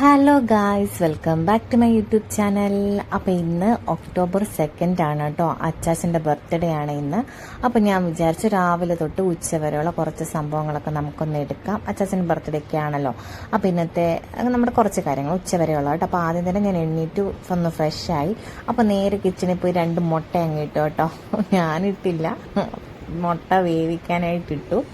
Hello guys welcome back to my YouTube channel അപ്പോൾ ഇന്ന് October second ആണ് കേട്ടോ അച്ചാച്ചന്റെ ബർത്ത്ഡേ ആണ് ഇന്ന്. അപ്പോൾ ഞാൻ വിചാരിച്ചു രാവിലെ തൊട്ട് ഉച്ച വരെയുള്ള കുറച്ച് സംഭവങ്ങളൊക്കെ നമുക്കൊന്ന് എടുക്കാം. അച്ചാച്ചന്റെ ബർത്ത്ഡേ ഒക്കെ ആണല്ലോ. അപ്പോൾ ഇന്നത്തെ നമ്മുടെ കുറച്ച് കാര്യങ്ങൾ ഉച്ച വരെയുള്ള കേട്ടോ. അപ്പോൾ ആദ്യം തന്നെ ഞാൻ എണ്ണീറ്റ് ഒന്ന് ഫ്രഷ് ആയി. അപ്പോൾ നേരെ കിച്ചണിൽ പോയി രണ്ട് മുട്ട അങ്ങ് ഇട്ടു കേട്ടോ. ഞാനിട്ടില്ല. മുട്ട വേവിക്കാനായിട്ട് ഇട്ടു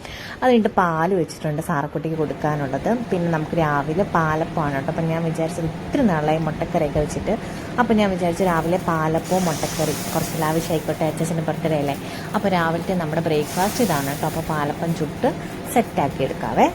അതിട്ട് പാൽ വെച്ചിട്ടുണ്ട് സാറക്കുട്ടിക്ക് കൊടുക്കാനുള്ളത്. പിന്നെ നമുക്ക് രാവിലെ പാലപ്പമാണ് കേട്ടോ. അപ്പം ഞാൻ വിചാരിച്ചത് ഒത്തിരി നാളായി മുട്ടക്കറിയൊക്കെ വെച്ചിട്ട്. അപ്പം ഞാൻ വിചാരിച്ചു രാവിലെ പാലപ്പവും മുട്ടക്കറി കുറച്ച് ലാവിഷായിക്കോട്ടെ അച്ഛന്റെ ബർത്ത്ഡേ അല്ലേ? അപ്പോൾ രാവിലത്തെ നമ്മുടെ ബ്രേക്ക്ഫാസ്റ്റ് ഇതാണ് കേട്ടോ. അപ്പോൾ പാലപ്പം ചുട്ട് സെറ്റാക്കി എടുക്കാവേ.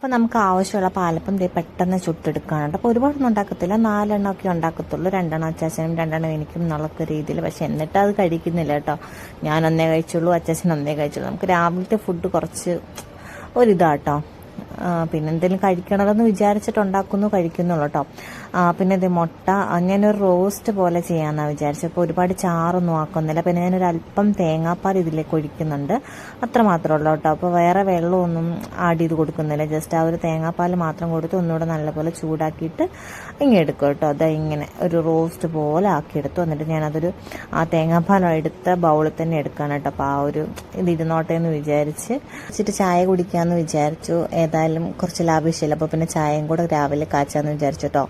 അപ്പോൾ നമുക്ക് ആവശ്യമുള്ള പാലപ്പം ദേ പെട്ടെന്ന് ചുട്ടെടുക്കുകയാണ് കേട്ടോ അപ്പോൾ ഒരുപാടൊന്നും ഉണ്ടാക്കത്തില്ല. നാലെണ്ണം ഒക്കെ ഉണ്ടാക്കത്തുള്ളൂ. രണ്ടെണ്ണം അച്ചാച്ചനും രണ്ടെണ്ണം എനിക്കും എന്നുള്ള രീതിയിൽ. പക്ഷെ എന്നിട്ട് അത് കഴിക്കുന്നില്ല കേട്ടോ. ഞാൻ ഒന്നേ കഴിച്ചുള്ളൂ അച്ചാച്ചൻ ഒന്നേ കഴിച്ചുള്ളൂ. നമുക്ക് രാവിലത്തെ ഫുഡ് കുറച്ച് ഒരിതാട്ടോ. പിന്നെ എന്തെങ്കിലും കഴിക്കണമെന്ന് വിചാരിച്ചിട്ട് ഉണ്ടാക്കുന്നു കഴിക്കുന്നുള്ളൂ കേട്ടോ പിന്നെ ഇത് മുട്ട ഒരു റോസ്റ്റ് പോലെ ചെയ്യാമെന്നാണ് വിചാരിച്ചത്. അപ്പോൾ ഒരുപാട് ചാറൊന്നും ആക്കുന്നില്ല. പിന്നെ ഞാനൊരു അല്പം തേങ്ങാപ്പാൽ ഇതിലേക്ക് ഒഴിക്കുന്നുണ്ട്. അത്ര മാത്രമേ ഉള്ളൂ കേട്ടോ അപ്പോൾ വേറെ വെള്ളമൊന്നും ആഡ് ചെയ്ത് കൊടുക്കുന്നില്ല. ജസ്റ്റ് ആ ഒരു തേങ്ങാപ്പാൽ മാത്രം കൊടുത്ത് ഒന്നുകൂടെ നല്ലപോലെ ചൂടാക്കിയിട്ട് ഇങ്ങനെ എടുക്കും കേട്ടോ അത് ഇങ്ങനെ ഒരു റോസ്റ്റ് പോലെ ആക്കിയെടുത്തു. എന്നിട്ട് ഞാനതൊരു ആ തേങ്ങാപ്പാൽ എടുത്ത ബൗളിൽ തന്നെ എടുക്കുകയാണ് കേട്ടോ അപ്പോൾ ആ ഒരു ഇത് ഇരുന്നോട്ടെ എന്ന് വിചാരിച്ച് വെച്ചിട്ട് ചായ കുടിക്കാമെന്ന് വിചാരിച്ചു. ഏതായാലും കുറച്ച് ലാഭിച്ചില്ല. അപ്പോൾ പിന്നെ ചായയും കൂടെ രാവിലെ കാച്ചാന്ന് വിചാരിച്ചു കേട്ടോ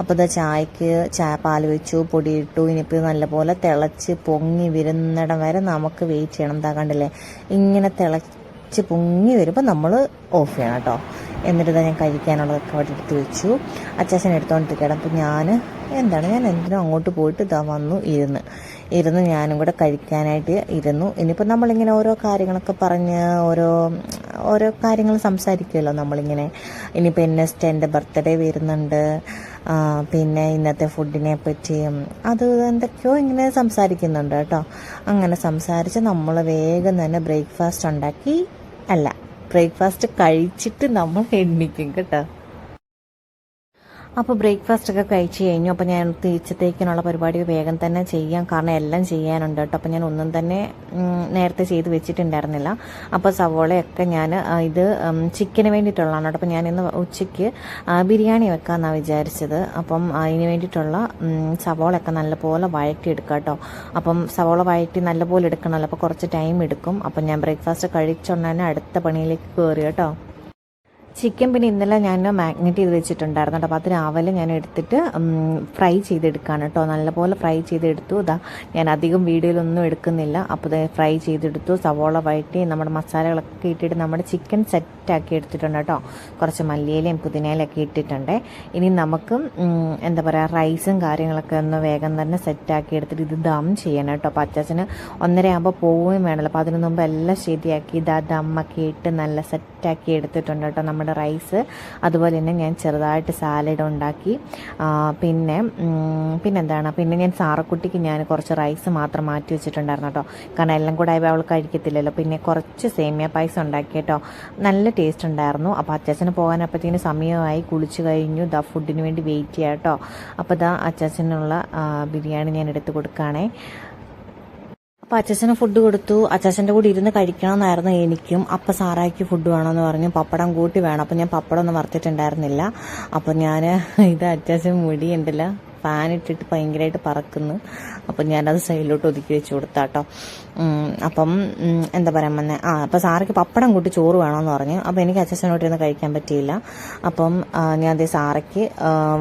അപ്പോൾ ഇതാ ചായക്ക് ചായ പാൽ വെച്ചു പൊടിയിട്ടു ഇനിയിപ്പോൾ നല്ലപോലെ തിളച്ച് പൊങ്ങി വരുന്നിടം വരെ നമുക്ക് വെയിറ്റ് ചെയ്യണം. എന്താ കണ്ടില്ലേ? ഇങ്ങനെ തിളച്ച് പൊങ്ങി വരുമ്പോൾ നമ്മൾ ഓഫ് ചെയ്യണം കേട്ടോ എന്നിട്ട് ഞാൻ കഴിക്കാനുള്ളതൊക്കെ അവിടെ എടുത്ത് വെച്ചു. അച്ചാച്ചൻ എടുത്തോണ്ടിരിക്കണം അപ്പോൾ ഞാൻ എന്താണ്? ഞാൻ എന്തിനും അങ്ങോട്ട് പോയിട്ട് ഇതാ വന്നു ഇരുന്ന്. ഇരുന്ന് ഞാനും കൂടെ കഴിക്കാനായിട്ട് ഇരുന്നു. ഇനിയിപ്പോൾ നമ്മളിങ്ങനെ ഓരോ കാര്യങ്ങളൊക്കെ പറഞ്ഞ് ഓരോ ഓരോ കാര്യങ്ങൾ സംസാരിക്കുമല്ലോ നമ്മളിങ്ങനെ. ഇനിയിപ്പോൾ നെക്സ്റ്റ് എന്റെ ബർത്ത്ഡേ വരുന്നുണ്ട്. പിന്നെ ഇന്നത്തെ ഫുഡിനെ പറ്റിയും അത് എന്തൊക്കെയോ ഇങ്ങനെ സംസാരിക്കുന്നുണ്ട് കേട്ടോ. അങ്ങനെ സംസാരിച്ച് നമ്മൾ വേഗം തന്നെ ബ്രേക്ക്ഫാസ്റ്റ് ഉണ്ടാക്കി. അല്ല ബ്രേക്ക്ഫാസ്റ്റ് കഴിച്ചിട്ട് നമ്മൾ എണ്ണിക്കും കേട്ടോ. അപ്പോൾ ബ്രേക്ക്ഫാസ്റ്റ് ഒക്കെ കഴിച്ച് കഴിഞ്ഞു. അപ്പോൾ ഞാൻ തിരിച്ചത്തേക്കിനുള്ള പരിപാടി വേഗം തന്നെ ചെയ്യാം. കാരണം എല്ലാം ചെയ്യാനുണ്ട് കേട്ടോ. അപ്പോൾ ഞാൻ ഒന്നും തന്നെ നേരത്തെ ചെയ്ത് വെച്ചിട്ടുണ്ടായിരുന്നില്ല. അപ്പോൾ സവോളയൊക്കെ ഞാൻ ഇത് ചിക്കന് വേണ്ടിയിട്ടുള്ളതാണ് കേട്ടോ. അപ്പോൾ ഞാൻ ഇന്ന് ഉച്ചയ്ക്ക് ബിരിയാണി വെക്കാമെന്നാണ് വിചാരിച്ചത്. അപ്പം അതിന് വേണ്ടിയിട്ടുള്ള സവോളയൊക്കെ നല്ലപോലെ വഴറ്റിയെടുക്കുക കേട്ടോ. അപ്പം സവോള വഴറ്റി നല്ലപോലെ എടുക്കണമല്ലോ. അപ്പോൾ കുറച്ച് ടൈം എടുക്കും. അപ്പം ഞാൻ ബ്രേക്ക്ഫാസ്റ്റ് കഴിച്ചുകൊണ്ടാണ് അടുത്ത പണിയിലേക്ക് കയറി കേട്ടോ. ചിക്കൻ പിന്നെ ഇന്നലെ ഞാൻ മാഗ്നറ്റ് ചെയ്ത് വെച്ചിട്ടുണ്ടായിരുന്നു അപ്പോൾ അത് രാവിലെ ഞാൻ എടുത്തിട്ട് ഫ്രൈ ചെയ്തെടുക്കുകയാണ് കേട്ടോ. നല്ലപോലെ ഫ്രൈ ചെയ്തെടുത്തു. ഇതാ ഞാൻ അധികം വീഡിയോയിലൊന്നും എടുക്കുന്നില്ല. അപ്പോൾ ഇത് ഫ്രൈ ചെയ്തെടുത്തു. സവോള വഴറ്റി നമ്മുടെ മസാലകളൊക്കെ ഇട്ടിട്ട് നമ്മുടെ ചിക്കൻ സെറ്റാക്കി എടുത്തിട്ടുണ്ട് കേട്ടോ. കുറച്ച് മല്ലിയിലയും പുതിനയിലൊക്കെ ഇട്ടിട്ടുണ്ട്. ഇനി നമുക്ക് എന്താ പറയുക റൈസും കാര്യങ്ങളൊക്കെ ഒന്ന് വേഗം തന്നെ സെറ്റാക്കി എടുത്തിട്ട് ഇത് ദം ചെയ്യണം കേട്ടോ. അപ്പോൾ അച്ചാച്ചന് ഒന്നര ആകുമ്പോൾ പോവുകയും വേണമല്ലോ അപ്പോൾ അതിന് മുമ്പ് എല്ലാം ശരിയാക്കി ഇതാ ദമ്മൊക്കെ ഇട്ട് നല്ല സെറ്റാക്കി എടുത്തിട്ടുണ്ട് കേട്ടോ. നമ്മുടെ റൈസ് അതുപോലെ തന്നെ ഞാൻ ചെറുതായിട്ട് സാലഡ് ഉണ്ടാക്കി. പിന്നെ പിന്നെന്താണ്? പിന്നെ ഞാൻ സാറക്കുട്ടിക്ക് ഞാൻ കുറച്ച് റൈസ് മാത്രം മാറ്റി വെച്ചിട്ടുണ്ടായിരുന്നു കേട്ടോ. കാരണം എല്ലാം കൂടെ ആയപ്പോൾ അവൾ കഴിക്കത്തില്ലല്ലോ. പിന്നെ കുറച്ച് സേമിയ പായസം ഉണ്ടാക്കി കേട്ടോ. നല്ല ടേസ്റ്റ് ഉണ്ടായിരുന്നു. അപ്പോൾ അച്ചാച്ചന് പോകാനപ്പോഴത്തേന് സമയമായി. കുളിച്ച് കഴിഞ്ഞു. ദാ ഫുഡിന് വേണ്ടി വെയിറ്റ് ചെയ്യാം കേട്ടോ. അപ്പോൾ ദാ അച്ചാച്ചനുള്ള ബിരിയാണി ഞാൻ എടുത്ത് കൊടുക്കുകയാണേ. അപ്പോൾ അച്ചാച്ചന് ഫുഡ് കൊടുത്തു. അച്ചാച്ചന്റെ കൂടെ ഇരുന്ന് കഴിക്കണമെന്നായിരുന്നു എനിക്കും. അപ്പം സാറായിക്ക് ഫുഡ് വേണമെന്ന് പറഞ്ഞു. പപ്പടം കൂട്ടി വേണം. അപ്പം ഞാൻ പപ്പടം ഒന്നും വറുത്തിട്ടുണ്ടായിരുന്നില്ല. അപ്പം ഞാൻ ഇത് അച്ചാച്ചൻ മുടി ഉണ്ടല്ലോ ഫാൻ ഇട്ടിട്ട് ഭയങ്കരമായിട്ട് പറക്കുന്നു. അപ്പം ഞാനത് സൈഡിലോട്ട് ഒതുക്കി വെച്ച് കൊടുത്താട്ടോ. അപ്പം എന്താ പറയാൻ വന്നെ? ആ അപ്പം സാറയ്ക്ക് പപ്പടം കൂട്ടി ചോറ് വേണമെന്ന് പറഞ്ഞു. അപ്പം എനിക്ക് അച്ഛനോട്ട് ഇരുന്ന് കഴിക്കാൻ പറ്റിയില്ല. അപ്പം ഞാൻ അതേ സാറയ്ക്ക്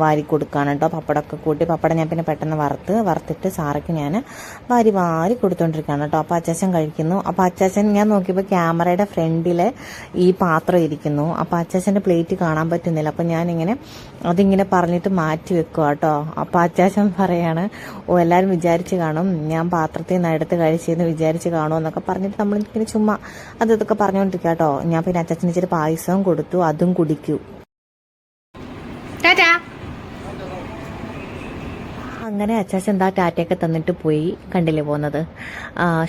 വാരി കൊടുക്കുകയാണ് കേട്ടോ പപ്പടമൊക്കെ കൂട്ടി പപ്പടം ഞാൻ പിന്നെ പെട്ടെന്ന് വറുത്ത് വറുത്തിട്ട് സാറയ്ക്ക് ഞാൻ വാരി വാരി കൊടുത്തോണ്ടിരിക്കുകയാണ് കേട്ടോ അപ്പോൾ അച്ചാച്ചൻ കഴിക്കുന്നു. അപ്പോൾ അച്ചാച്ചൻ ഞാൻ നോക്കിയപ്പോൾ ക്യാമറയുടെ ഫ്രണ്ടിൽ ഈ പാത്രം ഇരിക്കുന്നു. അപ്പോൾ അച്ചാച്ചന്റെ പ്ലേറ്റ് കാണാൻ പറ്റുന്നില്ല. അപ്പോൾ ഞാനിങ്ങനെ അതിങ്ങനെ പറഞ്ഞിട്ട് മാറ്റി വെക്കുക കേട്ടോ അച്ചാച്ചൻ പറയാണ് ഓ എല്ലാവരും വിചാരിച്ച് കാണും. ഞാൻ പാത്രത്തിൽ നിന്ന് എടുത്ത് കഴിച്ചെന്ന് വിചാരിച്ച് കാണും എന്നൊക്കെ പറഞ്ഞിട്ട് നമ്മൾ ഇങ്ങനെ ചുമ്മാ അത് ഇതൊക്കെ പറഞ്ഞുകൊണ്ടിരിക്കുക കേട്ടോ. ഞാൻ പിന്നെ അച്ചാച്ചന് ഇച്ചിരി പായസവും കൊടുത്തു അതും കുടിക്കൂ. അങ്ങനെ അച്ചാച്ച എന്താ ടാറ്റയൊക്കെ തന്നിട്ട് പോയി കണ്ടില്ലേ പോകുന്നത്.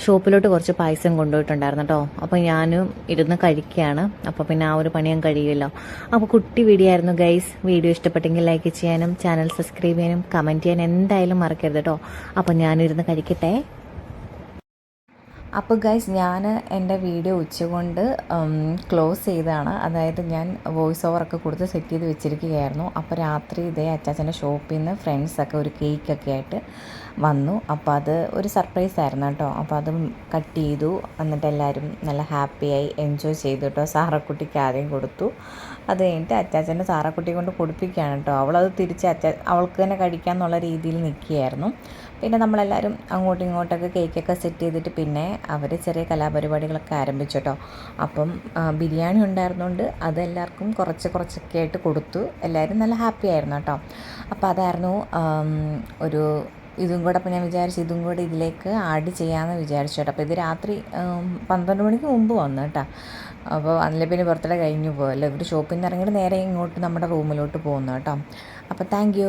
ഷോപ്പിലോട്ട് കുറച്ച് പായസം കൊണ്ടുപോയിട്ടുണ്ടായിരുന്നു കേട്ടോ അപ്പോൾ ഞാനും ഇരുന്ന് കഴിക്കുകയാണ്. അപ്പോൾ പിന്നെ ആ ഒരു പണി ഞാൻ കഴിയുമല്ലോ. അപ്പോൾ കുട്ടി വീഡിയോ ആയിരുന്നു ഗൈസ് വീഡിയോ ഇഷ്ടപ്പെട്ടെങ്കിൽ ലൈക്ക് ചെയ്യാനും ചാനൽ സബ്സ്ക്രൈബ് ചെയ്യാനും കമന്റ് ചെയ്യാനും എന്തായാലും മറക്കരുത് കേട്ടോ അപ്പോൾ ഞാനിരുന്ന് കഴിക്കട്ടെ. അപ്പോൾ ഗൈസ് ഞാൻ എന്റെ വീഡിയോ ഉച്ചകൊണ്ട് ക്ലോസ് ചെയ്തതാണ്. അതായത് ഞാൻ വോയിസ് ഓവറൊക്കെ കൊടുത്ത് സെറ്റ് ചെയ്ത് വെച്ചിരിക്കുകയായിരുന്നു. അപ്പോൾ രാത്രി ഇതേ അച്ചാച്ചന്റെ ഷോപ്പിൽ നിന്ന് ഫ്രണ്ട്സൊക്കെ ഒരു കേക്കൊക്കെ ആയിട്ട് വന്നു. അപ്പോൾ അത് ഒരു സർപ്രൈസ് ആയിരുന്നു കേട്ടോ. അപ്പോൾ അത് കട്ട് ചെയ്തു. എന്നിട്ട് എല്ലാവരും നല്ല ഹാപ്പിയായി എൻജോയ് ചെയ്തു കേട്ടോ. സാറക്കുട്ടിക്ക് ആദ്യം കൊടുത്തു. അത് കഴിഞ്ഞിട്ട് അച്ചാച്ചന്റെ സാറക്കുട്ടി കൊണ്ട് കൊടുപ്പിക്കുകയാണ് കേട്ടോ. അവളത് തിരിച്ച് അച്ചാ അവൾക്ക് തന്നെ കഴിക്കാമെന്നുള്ള രീതിയിൽ നിൽക്കുകയായിരുന്നു. പിന്നെ നമ്മളെല്ലാവരും അങ്ങോട്ടും ഇങ്ങോട്ടൊക്കെ കേക്കൊക്കെ സെറ്റ് ചെയ്തിട്ട് പിന്നെ അവർ ചെറിയ കലാപരിപാടികളൊക്കെ ആരംഭിച്ചു കേട്ടോ. അപ്പം ബിരിയാണി ഉണ്ടായിരുന്നുകൊണ്ട് അത് എല്ലാവർക്കും കുറച്ച് കുറച്ചൊക്കെ ആയിട്ട് കൊടുത്തു. എല്ലാവരും നല്ല ഹാപ്പി ആയിരുന്നു കേട്ടോ. അപ്പോൾ അതായിരുന്നു ഒരു ഇതും കൂടെ അപ്പോൾ ഞാൻ വിചാരിച്ചു ഇതും കൂടെ ഇതിലേക്ക് ആഡ് ചെയ്യാമെന്ന് വിചാരിച്ചു കേട്ടോ. അപ്പോൾ ഇത് രാത്രി പന്ത്രണ്ട് മണിക്ക് മുമ്പ് വന്നു കേട്ടോ. അപ്പോൾ അതിലെ പിന്നെ ബർത്ത്ഡേ കഴിഞ്ഞു പോയല്ലോ ഇവർ ഷോപ്പിൽ നിന്ന് ഇറങ്ങിയിട്ട് നേരെ ഇങ്ങോട്ട് നമ്മുടെ റൂമിലോട്ട് പോകുന്നു കേട്ടോ. അപ്പോൾ താങ്ക്